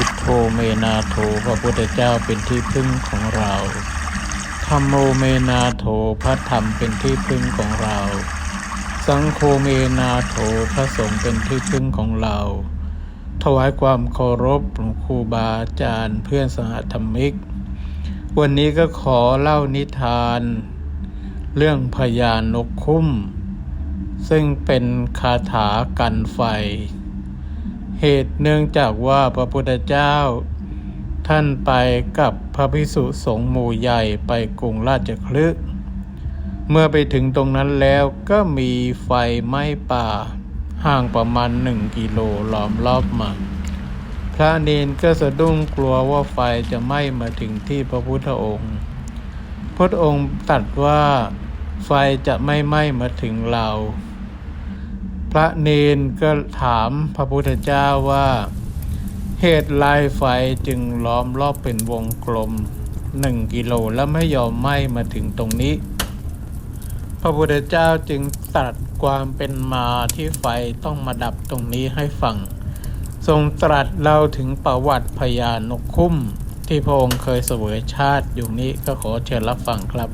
พุทโธเมนาโถพระพุทธเจ้าเป็นที่พึ่งของเราธรรมโมเมนาโถพระธรรมเป็นที่พึ่งของเรา สังโฆเมนาโถพระสงฆ์เป็นที่พึ่งของเรา ถวายความเคารพหลวงครูบาอาจารย์เพื่อนสหธรรมิก วันนี้ก็ขอเล่านิทาน เรื่องพญานกคุ้ม ซึ่งเป็นคาถากันไฟ เหตุเนื่องจากว่าพระพุทธเจ้า ท่านไปกับพระภิกษุสงฆ์หมู่ใหญ่ไปกรุงราชคลึกเมื่อไปถึงตรงนั้นแล้วก็มีไฟไหม้ป่า ห่างประมาณหนึ่งกิโลล้อมรอบมาพระเนนก็สะดุ้งกลัวว่าไฟจะไหม้มาถึงที่พระพุทธองค์ พระองค์ตรัสว่าไฟจะไม่ไหม้มาถึงเรา พระเนนก็ถามพระพุทธเจ้าว่า เหตุลายไฟจึงล้อมรอบเป็นวงกลมหนึ่งกิโลแล้วไม่ยอมไหม้มาถึงตรงนี้ พระพุทธเจ้าจึงตรัสความเป็นมาที่ไฟต้องมาดับตรงนี้ให้ฟัง ทรงตรัสเล่าถึงประวัติพญานกคุ้ม ที่พระองค์เคยเสวยชาติอยู่นี้ก็ขอเชิญรับฟังครับ